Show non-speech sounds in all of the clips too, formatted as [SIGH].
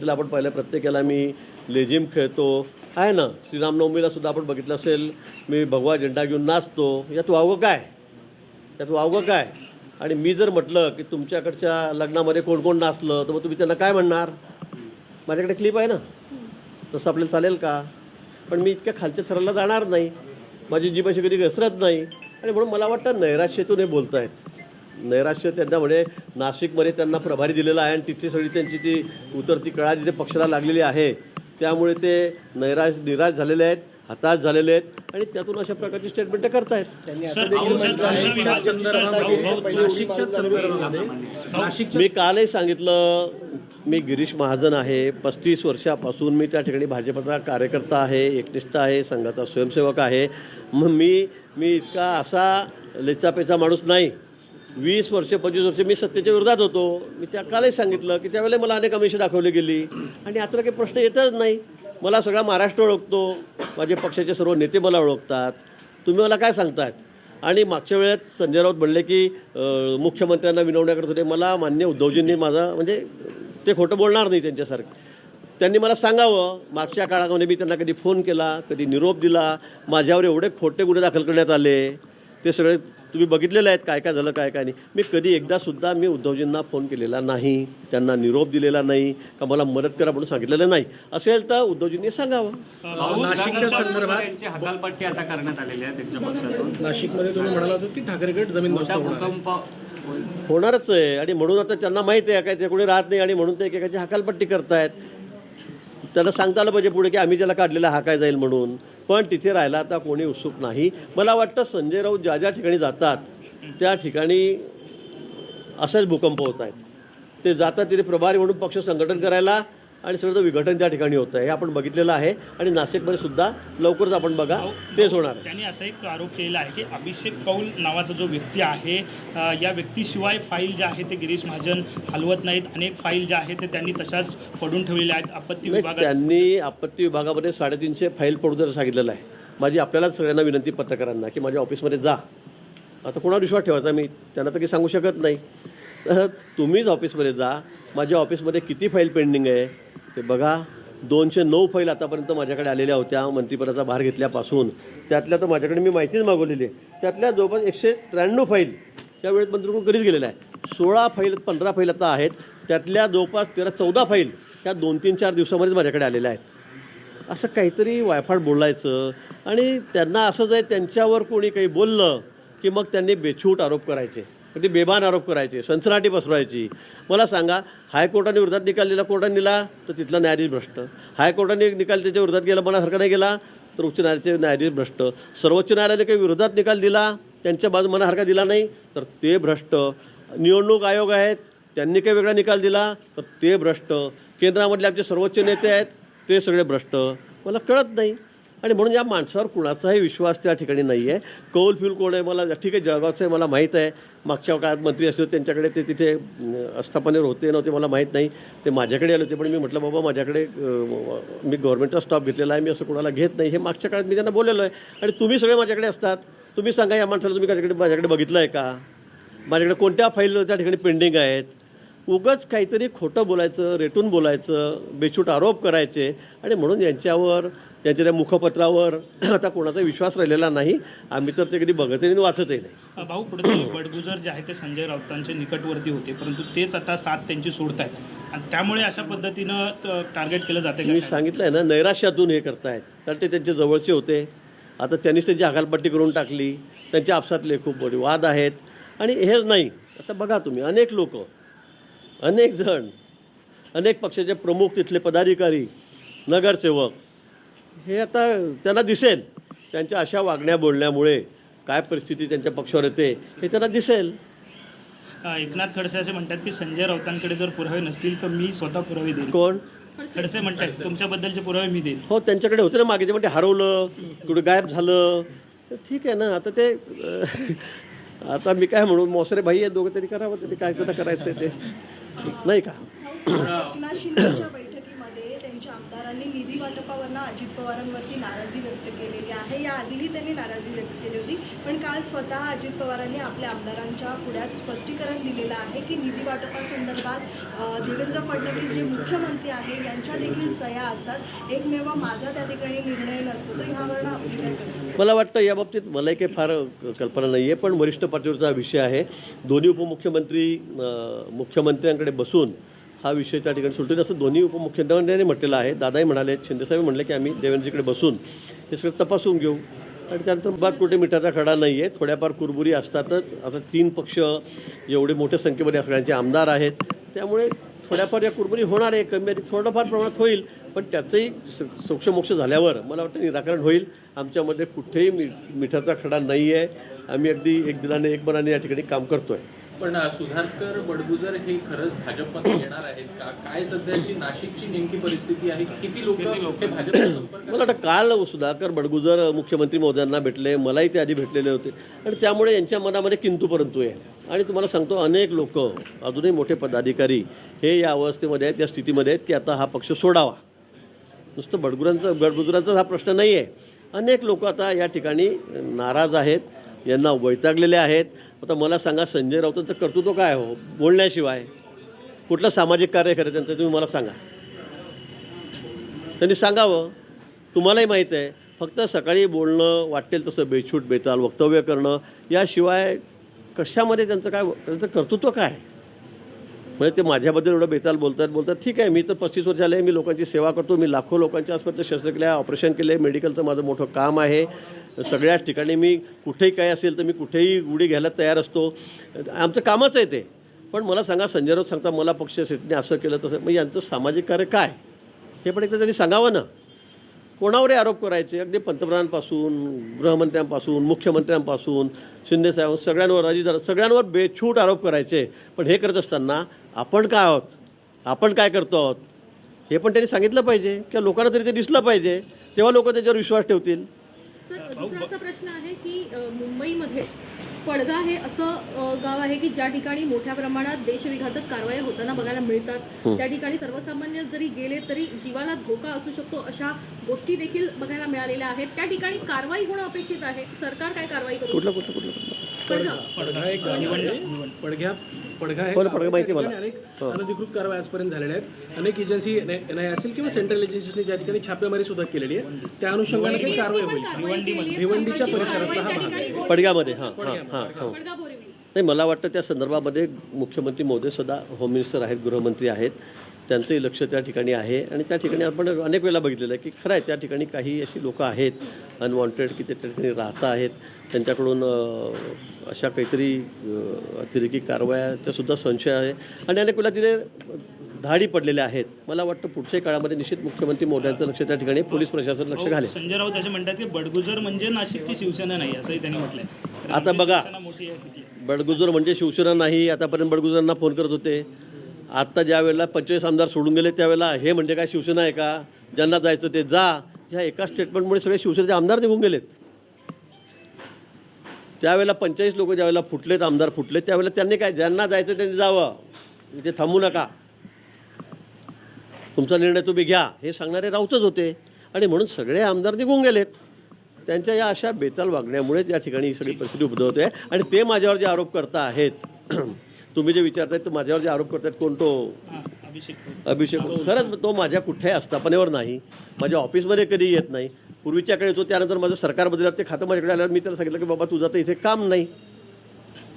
तिला आपण पाहिलं प्रत्येकाला मी लेझिम खेळतो. आहे ना? श्रीरामनवमीला सुद्धा आपण बघितलं असेल मी भगवा झेंडा घेऊन नाचतो. यात वावगं काय? त्यात वावगं काय? आणि मी जर म्हटलं की तुमच्याकडच्या लग्नामध्ये कोण कोण नाचलं तर मग तुम्ही त्यांना काय म्हणणार? माझ्याकडे क्लिप आहे ना? तसं आपल्याला चालेल का? पण मी इतक्या खालच्या थराला जाणार नाही. माझी जीभ कधी घसरत नाही. आणि म्हणून मला वाटतं नैराश्येतून हे बोलत आहेत नैराश्य त्यांना म्हणे नाशिकमध्ये त्यांना प्रभारी दिलेला आहे आणि तिथली सगळी त्यांची ती उतरती कळा जिथे पक्षाला लागलेली आहे. त्यामुळे ते नैराश निराश झालेले आहेत हताश झालेले आहेत आणि त्यातून अशा प्रकारची स्टेटमेंट करतायत. हे मी कालही सांगितलं? मी गिरीश महाजन आहे. पस्तीस वर्षापासून मी त्या ठिकाणी भाजपचा कार्यकर्ता आहे एकनिष्ठ आहे संघाचा स्वयंसेवक आहे. मग मी मी इतका असा लेचापेचा माणूस नाही. वीस वर्ष पंचवीस वर्ष मी सत्तेच्या विरोधात होतो. मी त्या कालही सांगितलं की त्यावेळेला मला अनेक अमिष दाखवली गेली. आणि आता काही प्रश्न येतच नाही. मला सगळा महाराष्ट्र ओळखतो. माझे पक्षाचे सर्व नेते मला ओळखतात. तुम्ही मला काय सांगतात आणि मागच्या वेळेत संजय राऊत म्हणले की मुख्यमंत्र्यांना विनवण्या करत होते. मला मान्य उद्धवजींनी माझा म्हणजे ते खोटं बोलणार नाही त्यांच्यासारखं. त्यांनी मला सांगावं. मागच्या काळामध्ये मी त्यांना कधी फोन केला कधी निरोप दिला. माझ्यावर एवढे खोटे गुन्हे दाखल करण्यात आले. ते सगळे तुम्ही बघितलेले आहेत काय काय झालं काय काय नाही. मी कधी एकदा सुद्धा मी उद्धवजींना फोन केलेला नाही त्यांना निरोप दिलेला नाही का मला मदत करा म्हणून सांगितलेलं नाही. असेल तर उद्धवजींनी सांगावं. नाशिकच्या संदर्भात हकालपट्टी आता करण्यात आलेली आहे त्यांच्या पक्षातून. नाशिकमध्ये तुम्ही म्हणाला होता की ठाकरेगड जमीन मोठा भूकंप होणारच आहे. आणि म्हणून आता त्यांना माहिती आहे काय ते कोणी राहत नाही आणि म्हणून ते एकेकाची हकालपट्टी करतायत. त्याला सांगता आलं पाहिजे पुढे की आम्ही ज्याला काढलेला हा काय जाईल म्हणून. पण तिथे राहायला आता कोणी उत्सुक नाही. मला वाटतं संजय राऊत ज्या ज्या ठिकाणी जातात त्या ठिकाणी असेच भूकंप होत आहेत. ते जातात तिथे प्रभारी म्हणून पक्ष संघटन करायला आणि सगळं विघटन त्या ठिकाणी होतं हे आपण बघितलेलं आहे. आणि नाशिकमध्ये सुद्धा लवकरच आपण बघा तेच होणार त्यांनी असा एक आरोप केलेला आहे की अभिषेक कौल नावाचा जो व्यक्ती आहे या व्यक्तीशिवाय फाईल ज्या आहे ते गिरीश महाजन हलवत नाहीत. अनेक फाईल ज्या आहेत ते त्यांनी तशाच पडून ठेवलेल्या आहेत. आपत्ती नाही, विभागात त्यांनी आपत्ती विभागामध्ये साडेतीनशे फाईल पडू द्यायला सांगितलेलं आहे. माझी आपल्याला सगळ्यांना विनंती पत्रकारांना की माझ्या ऑफिसमध्ये जा. आता कोणावर विश्वास ठेवायचा मी? त्यांना तर काही सांगू शकत नाही. तर तुम्हीच ऑफिसमध्ये जा. माझ्या ऑफिसमध्ये किती फाईल पेंडिंग आहे? ते बघा दोनशे नऊ फाईल आतापर्यंत माझ्याकडे आलेल्या होत्या. मंत्रिपदाचा भार घेतल्यापासून. त्यातल्या तर माझ्याकडे मी माहितीच मागवलेली आहे. त्यातल्या जवळपास एकशे त्र्याण्णव फाईल या वेळेत मंत्रिकडून कधीच गेलेल्या आहे. सोळा फाईल पंधरा फाईल आता आहेत. त्यातल्या जवळपास तेरा चौदा फाईल ह्या दोन तीन चार दिवसामध्येच माझ्याकडे आलेल्या आहेत. असं काहीतरी वायफाट बोलायचं आणि त्यांना असं जर त्यांच्यावर कोणी काही बोललं की मग त्यांनी बेछूट आरोप करायचे. ते बेभान आरोप करायचे सनसनाटी पसरवायची मला सांगा हायकोर्टाने विरोधात निकाल दिला कोर्टाने दिला तर तिथला न्यायाधीश भ्रष्ट. हायकोर्टाने निकाल त्याच्या विरोधात गेला मनासारखा नाही गेला तर उच्च न्यायालयाचे न्यायाधीश भ्रष्ट. सर्वोच्च न्यायालयाने काही विरोधात निकाल दिला त्यांच्या बाजू मनासारखा दिला नाही तर ते भ्रष्ट. निवडणूक आयोग आहेत त्यांनी काही वेगळा निकाल दिला तर ते भ्रष्ट. केंद्रामधले आमचे सर्वोच्च नेते आहेत ते सगळे भ्रष्ट. मला कळत नाही. आणि म्हणून या माणसावर कुणाचाही विश्वास त्या ठिकाणी नाही आहे कौल फिल कोण आहे मला ठीक आहे जळगावचं आहे मला माहीत आहे. मागच्या काळात मंत्री असले होते, त्यांच्याकडे ते तिथे आस्थापनेवर अस्थापनेवर होते नव्हते मला माहीत नाही. ते माझ्याकडे आले होते पण मी म्हटलं बाबा माझ्याकडे मी गव्हर्नमेंटचा स्टॉप घेतलेला आहे मी असं कोणाला घेत नाही. हे मागच्या काळात मी त्यांना बोललेलो आहे. आणि तुम्ही सगळे माझ्याकडे असतात. तुम्ही सांगा या माणसाला तुम्ही माझ्याकडे माझ्याकडे बघितलं आहे का? माझ्याकडे कोणत्या फाईल त्या ठिकाणी पेंडिंग आहेत? उगाच काहीतरी खोटं बोलायचं रेटून बोलायचं बेछूट आरोप करायचे आणि म्हणून यांच्यावर यांच्या त्या मुखपत्रावर [CLEARS THROAT] आता कोणाचा विश्वास राहिलेला नाही. आम्ही तर ते कधी बघतही नाही वाचतही नाही. भाऊ पुढे बडगुजर जे आहे ते संजय राऊतांच्या निकटवर्ती होते परंतु तेच आता साथ त्यांची सोडत आहेत आणि त्यामुळे अशा पद्धतीनं टार्गेट केलं जाते मी सांगितलं आहे ना नैराश्यातून हे करतायत. कारण ते त्यांचे जवळचे होते. आता त्यांनीच त्यांची हकालपट्टी करून टाकली. त्यांच्या आपसातले खूप मोठे वाद आहेत. आणि हेच नाही. आता बघा तुम्ही अनेक लोक अनेक जण अनेक पक्षाचे प्रमुख तिथले पदाधिकारी नगरसेवक हे आता त्यांना दिसेल. त्यांच्या अशा वागण्या बोलण्यामुळे काय परिस्थिती त्यांच्या पक्षावर येते हे त्यांना दिसेल. एकनाथ खडसे असे म्हणतात की संजय राऊतांकडे जर पुरावे नसतील तर मी स्वतः पुरावे देईन कोण? खडसे म्हणतात तुमच्याबद्दलचे पुरावे मी देईन हो त्यांच्याकडे होते ना मागे ते म्हणजे हरवलं कुठे गायब झालं. तर ठीक आहे ना आता ते [LAUGHS] आता मी काय म्हणू मोसरे भाई आहे दोघं तरी करावं ते काय करायचं ते. नाही का? एकनाथ शिंदेच्या बैठकीमध्ये त्यांच्या आमदारांनी निधी वाटपावरनं अजित पवारांवरती नाराजी व्यक्त केलेली आहे. या आधीही त्यांनी नाराजी व्यक्त केली होती पण काल स्वतः अजित पवारांनी आपल्या आमदारांच्या पुढ्यात स्पष्टीकरण दिलेलं आहे की निधी वाटपासंदर्भात देवेंद्र फडणवीस जे मुख्यमंत्री आहे यांच्या देखील सह्या असतात. एकमेव माझा त्या ठिकाणी निर्णय नसतो. तर ह्यावरनं आपली काय मला वाटतं याबाबतीत मलाही काही फार कल्पना नाही आहे पण वरिष्ठ पातळीवरचा हा विषय आहे. दोन्ही उपमुख्यमंत्री मुख्यमंत्र्यांकडे बसून हा विषय त्या ठिकाणी सुटतो असं दोन्ही उपमुख्यमंत्र्यांनी म्हटलेलं आहे. दादाही म्हणाले शिंदेसाहेब म्हणले की आम्ही देवेंद्रजीकडे बसून हे सगळं तपासून घेऊ. आणि त्यानंतर बाग कुठे मिठाचा खडा नाही आहे थोड्याफार कुरबुरी असतातच. आता तीन पक्ष एवढे मोठ्या संख्येमध्ये सगळ्यांचे आमदार आहेत. त्यामुळे थोड्याफार या कुरबुरी होणार आहे कमी थोडंफार प्रमाणात होईल. पण त्याचंही स- सोक्षमोक्ष झाल्यावर मला वाटतं निराकरण होईल. आमच्यामध्ये कुठेही मी मिठाचा खडा नाही आहे आम्ही अगदी एक दिलाने एक मनाने या ठिकाणी काम करतो आहे पण सुधाकर बडगुजर हे खरंच भाजपमध्ये [CLEARS THROAT] येणार आहेत का? काय सध्याची नाशिकची नेमकी परिस्थिती आहे? किती लोक मला वाटतं काल सुधाकर बडगुजर मुख्यमंत्री महोदयांना भेटले. मलाही ते आधी भेटलेले होते. आणि त्यामुळे यांच्या मनामध्ये किंतु परंतु आहे. आणि तुम्हाला सांगतो अनेक लोक अजूनही मोठे पदाधिकारी हे या अवस्थेमध्ये आहेत या स्थितीमध्ये आहेत की आता हा पक्ष सोडावा. नुसतं बडगुरांचा बडगुजरांचा हा प्रश्न नाही आहे अनेक लोक आता या ठिकाणी नाराज आहेत यांना वैतागलेले आहेत. आता मला सांगा संजय राऊतांचं कर्तृत्व काय हो? बोलण्याशिवाय. कुठलं सामाजिक कार्य करायचं त्यांचं तुम्ही मला सांगा. त्यांनी सांगावं. तुम्हालाही माहीत आहे फक्त सकाळी बोलणं वाटेल तसं बेछूट बेताल वक्तव्य करणं याशिवाय कशामध्ये त्यांचं काय त्यांचं कर्तृत्व काय म्हणजे ते माझ्याबद्दल एवढं बेताल बोलतात बोलतात ठीक आहे मी तर पस्तीस वर्ष झाले मी लोकांची सेवा करतो मी लाखो लोकांच्या आसपास शस्त्रक्रिया ऑपरेशन केले मेडिकलचं माझं मोठं काम आहे. सगळ्याच ठिकाणी मी कुठेही काय असेल तर मी कुठेही उडी घ्यायला तयार असतो. आमचं कामच आहे ते. पण मला सांगा संजय राऊत सांगता मला पक्ष सेटने असं केलं तसं. मग यांचं सामाजिक कार्य काय? हे पण एकदा त्यांनी सांगावं ना. कोणावरही आरोप करायचे अगदी पंतप्रधानांपासून गृहमंत्र्यांपासून मुख्यमंत्र्यांपासून शिंदेसाहेब सगळ्यांवर अजित सगळ्यांवर बेछूट आरोप करायचे. पण हे करत असताना आपण काय आहोत? आपण काय करतो आहोत? हे पण त्यांनी सांगितलं पाहिजे. किंवा लोकांना तरी ते दिसलं पाहिजे. तेव्हा लोक त्याच्यावर विश्वास ठेवतील. सर दुसरा असा प्रश्न आहे की मुंबईमध्येच पडगा हे असं गाव आहे की ज्या ठिकाणी मोठ्या प्रमाणात देशविघातक कारवाया होताना बघायला मिळतात त्या ठिकाणी सर्वसामान्य जरी गेले तरी जीवाला धोका असू शकतो अशा गोष्टी देखील बघायला मिळालेल्या आहेत. त्या ठिकाणी कारवाई होणं अपेक्षित आहे. सरकार काय कारवाई करू कुठलं कुठलं कुठलं कुठलं? पडगा पडघा एक गाव आहे. पडघ्या पडघा हे हो ना, आहे. पडघा माहिती आहे त्या मला. ठिकाणी अनेक अनधिकृत कारवाई आजपर्यंत झालेल्या आहेत अनेक एजन्सी एन आय असेल किंवा सेंट्रल एजन्सीने त्या ठिकाणी छापेमारी सुद्धा केलेली आहे त्या अनुषंगाने काही कारवाई होईल. भिवंडीच्या परिसरातला हा भाग आहे. पडग्यामध्ये हां हां हां हां पडगा बोरिवली नाही मला वाटतं त्या संदर्भामध्ये मुख्यमंत्री महोदय सुद्धा होम मिनिस्टर आहेत गृहमंत्री आहेत त्यांचंही लक्ष त्या ठिकाणी आहे. आणि त्या ठिकाणी आपण अनेक वेळेला बघितलेलं आहे की खरं आहे त्या ठिकाणी काही अशी लोकं आहेत अनवॉन्टेड की ते त्या ठिकाणी राहत आहेत. त्यांच्याकडून अशा काहीतरी अतिरेकी कारवायाचा सुद्धा संशय आहे. आणि अनेक वेळेला तिथे धाडी पडलेल्या आहेत. मला वाटतं पुढच्या काळामध्ये निश्चित मुख्यमंत्री मोदयांचं लक्ष त्या ठिकाणी पोलीस प्रशासन लक्ष घालेल. संजय राऊत असे म्हणतात की बडगुजर म्हणजे नाशिकची शिवसेना नाही असंही त्यांनी म्हटलंय. आता बघा. बडगुजर म्हणजे शिवसेना नाही आतापर्यंत बडगुजरांना फोन करत होते. आत्ता ज्या वेळेला पंचवीस आमदार सोडून गेले त्यावेळेला हे म्हणजे काय शिवसेना आहे का? ज्यांना जायचं ते जा. ह्या एका स्टेटमेंटमुळे सगळे शिवसेनेचे आमदार निघून गेलेत. त्यावेळेला पंचेचाळीस लोक ज्यावेळेला फुटलेत आमदार फुटले त्यावेळेला त्यांनी काय ज्यांना जायचं त्यांनी जावं. इथे थांबू नका. तुमचा निर्णय तुम्ही घ्या. हे सांगणारे राऊतच होते. आणि म्हणून सगळे आमदार निघून गेलेत. त्यांच्या या अशा बेताल वागण्यामुळे या ठिकाणी ही सगळी परिस्थिती उद्भवते. आणि ते माझ्यावर जे आरोप करता आहेत तुम्ही जे विचारतायत तर माझ्यावर जे आरोप करतायत कोण तो? हां अभिषेक अभिषेक खरंच तो माझ्या कुठल्याही आस्थापनेवर नाही. माझ्या ऑफिसमध्ये कधी येत नाही. पूर्वीच्याकडे येतो त्यानंतर माझं सरकार बदलल्यावर ते खातं माझ्याकडे आल्यावर मी त्याला सांगितलं की बाबा तुझं तर इथे काम नाही.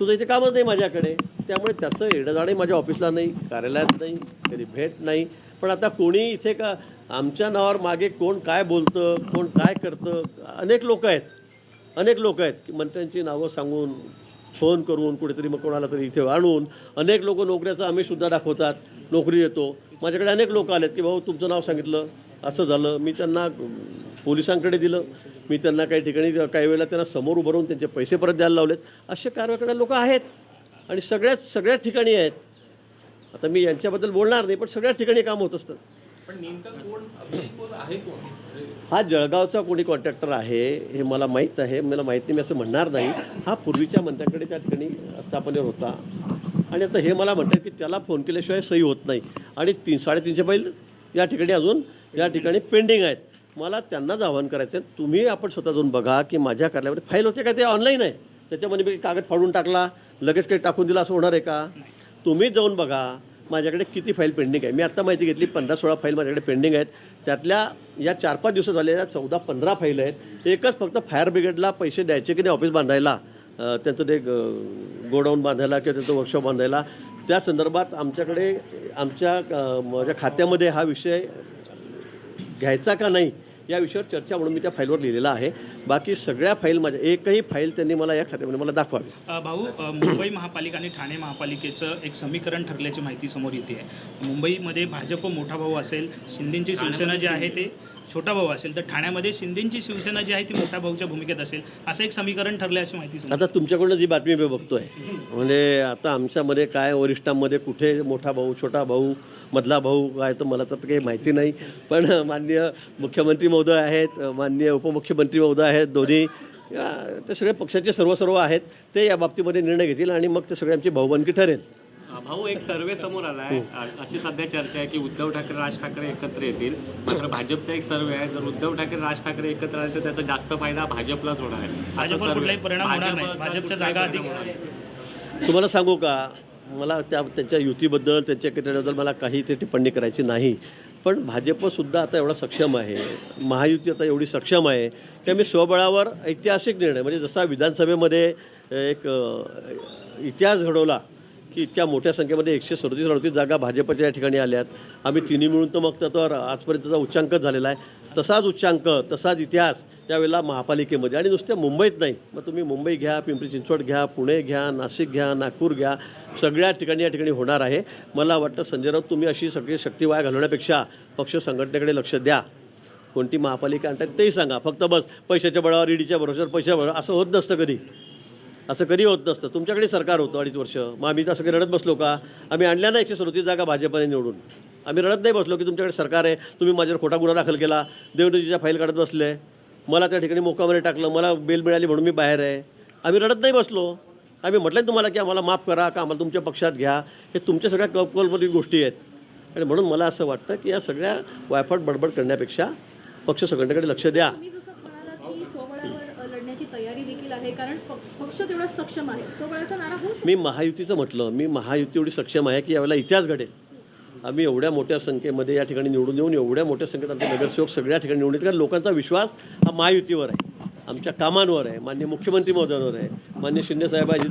तुझं इथे कामच नाही माझ्याकडे. त्यामुळे त्याचं येणंजाणंही माझ्या ऑफिसला नाही कार्यालयात नाही कधी भेट नाही. पण आता कोणी इथे का आमच्या नावावर मागे कोण काय बोलतं कोण काय करतं अनेक लोक आहेत. अनेक लोक आहेत की मंत्र्यांची नावं सांगून फोन करून कुठेतरी मग कोणाला तरी इथे आणून अनेक लोक नोकऱ्याचं आम्ही सुद्धा दाखवतात नोकरी येतो माझ्याकडे अनेक लोक आलेत की भाऊ तुमचं नाव सांगितलं असं झालं. मी त्यांना पोलिसांकडे दिलं. मी त्यांना काही ठिकाणी काही वेळेला त्यांना समोर उभं राहून त्यांचे पैसे परत द्यायला लावलेत. असे कारवाई करणारे लोक आहेत. आणि सगळ्याच सगळ्याच ठिकाणी आहेत. आता मी यांच्याबद्दल बोलणार नाही पण सगळ्याच ठिकाणी काम होत असतं. हा जळगावचा कोणी कॉन्ट्रॅक्टर आहे हे मला माहीत आहे मला माहीत नाही मी असं म्हणणार नाही. हा पूर्वीच्या मंत्र्याकडे त्या ठिकाणी स्थापनेवर होता. आणि आता हे मला म्हणतात की त्याला फोन केल्याशिवाय सही होत नाही. आणि तीन साडेतीनशे बैल या ठिकाणी अजून या ठिकाणी पेंडिंग आहेत. मला त्यांनाच आवाहन करायचं आहे तुम्ही आपण स्वतः जाऊन बघा की माझ्या कार्यावर फाईल होते का? ते ऑनलाईन आहे. त्याच्यामध्ये मी कागद फाडून टाकला लगेच काही टाकून दिला असं होणार आहे का? तुम्ही जाऊन बघा. माझ्याकडे किती फाईल पेंडिंग आहे? मी आत्ता माहिती घेतली पंधरा सोळा फाईल माझ्याकडे पेंडिंग आहेत. त्यातल्या या चार पाच दिवसात झालेल्या चौदा पंधरा फाईल आहेत. एकच फक्त फायर ब्रिगेडला पैसे द्यायचे की नाही ऑफिस बांधायला? त्यांचं ते गोडाऊन बांधायला किंवा त्यांचं वर्कशॉप बांधायला? त्या संदर्भात आमच्याकडे आमच्या माझ्या खात्यामध्ये हा विषय घ्यायचा का नाही? या विषयावर चर्चा म्हणून मी त्या फाईलवर लिहिलेला आहे. बाकी सगळ्या फाईल माझ्या एकही फाईल त्यांनी मला या खात्यामध्ये मला दाखवावी. भाऊ मुंबई महापालिका आणि ठाणे महापालिकेचं एक समीकरण ठरल्याची माहिती समोर येते. आहे मुंबईमध्ये भाजप मोठा भाऊ असेल शिंदेची शिवसेना जी आहे ते छोटा भाऊ असेल तर ठाण्यामध्ये शिंदेची शिवसेना जी आहे ती मोठ्या भाऊच्या भूमिकेत असेल असं एक समीकरण ठरलं अशी माहिती आता तुमच्याकडून जी बातमी मी बघतोय म्हणजे आता आमच्यामध्ये काय वरिष्ठांमध्ये कुठे मोठा भाऊ छोटा भाऊ मधला भाऊ काय तर मला तर काही माहिती नाही पण माननीय मुख्यमंत्री महोदय आहेत माननीय उपमुख्यमंत्री महोदय आहेत दोन्ही ते सगळे पक्षाचे सर्व सर्व आहेत ते या बाबतीमध्ये निर्णय घेतील आणि मग ते सगळे आमची भाऊबंदकी ठरेल. भाऊ एक सर्वे समोर आलाय. अ- अशी सध्या चर्चा आहे की उद्धव ठाकरे राज ठाकरे एकत्र येतील. मात्र भाजपचा एक सर्वे आहे. जर उद्धव ठाकरे राज ठाकरे एकत्र आले तर त्याचा जास्त फायदा भाजपलाच होणार आहे. असं भाजपवर सर्वे कुठलाही परिणाम होणार नाही. भाजपचा भाजपच्या जागा अधिक-. तुम्हाला सांगू का? मला त्या त्यांच्या युतीबद्दल त्यांच्या एकत्रितबद्दल मला काही ते टिप्पणी करायची नाही. पण भाजपसुद्धा आता एवढा सक्षम आहे. महायुती आता एवढी सक्षम आहे की आम्ही स्वबळावर ऐतिहासिक निर्णय म्हणजे जसा विधानसभेमध्ये एक इतिहास घडवला की इतक्या मोठ्या संख्येमध्ये एकशे सदतीस अडतीस जागा भाजपच्या या ठिकाणी आल्यात आम्ही तिन्ही मिळून तर मग तर आजपर्यंतचा उच्चांकच झालेला आहे. तसाच उच्चांक तसाच इतिहास त्यावेळेला महापालिकेमध्ये. आणि नुसत्या मुंबईत नाही. मग तुम्ही मुंबई घ्या पिंपरी चिंचवड घ्या पुणे घ्या नाशिक घ्या नागपूर घ्या सगळ्या ठिकाणी या ठिकाणी होणार आहे. मला वाटतं संजय राऊत तुम्ही अशी सगळी शक्ती वाया घालवण्यापेक्षा पक्ष संघटनेकडे लक्ष द्या. कोणती महापालिका आणतात तेही सांगा. फक्त बस पैशाच्या बळावर ईडीच्या भरोश्यावर पैशा बळावर. असं होत नसतं कधी. असं कधी होत नसतं. तुमच्याकडे सरकार होतं अडीच वर्ष. मग आम्ही तर सगळे रडत बसलो का? आम्ही आणल्या ना एकशे सदोतीस जागा भाजपने निवडून. आम्ही रडत नाही बसलो की तुमच्याकडे सरकार आहे. तुम्ही माझ्यावर खोटा गुन्हा दाखल केला. देवनजीच्या फाईल काढत बसले. मला त्या ठिकाणी मोकामध्ये टाकलं. मला बेल मिळाली म्हणून मी बाहेर आहे. आम्ही रडत नाही बसलो. आम्ही म्हटलं तुम्हाला की आम्हाला माफ करा का आम्हाला तुमच्या पक्षात घ्या. हे तुमच्या सगळ्या कपकलपरी गोष्टी आहेत. आणि म्हणून मला असं वाटतं की या सगळ्या वायफाट बडबड करण्यापेक्षा पक्ष संघटनेकडे लक्ष द्या तुम्ही जसं म्हणालात की स्वबळावर अ, लढण्याची तयारी देखील आहे कारण पक्ष तेवढा सक्षम आहे. स्वबळाचा नारा होऊ मी महायुतीचं म्हटलं. मी महायुती एवढी सक्षम आहे की यावेळेला इतिहास घडेल. आम्ही एवढ्या मोठ्या संख्येमध्ये या ठिकाणी निवडून येऊन एवढ्या मोठ्या संख्येत आमचे नगरसेवक सगळ्या ठिकाणी निवडून येतील. कारण लोकांचा विश्वास हा महायुतीवर आहे. आमच्या कामांवर आहे. मान्य मुख्यमंत्री महोदयांवर आहे. मान्य शिंदे साहेबाजी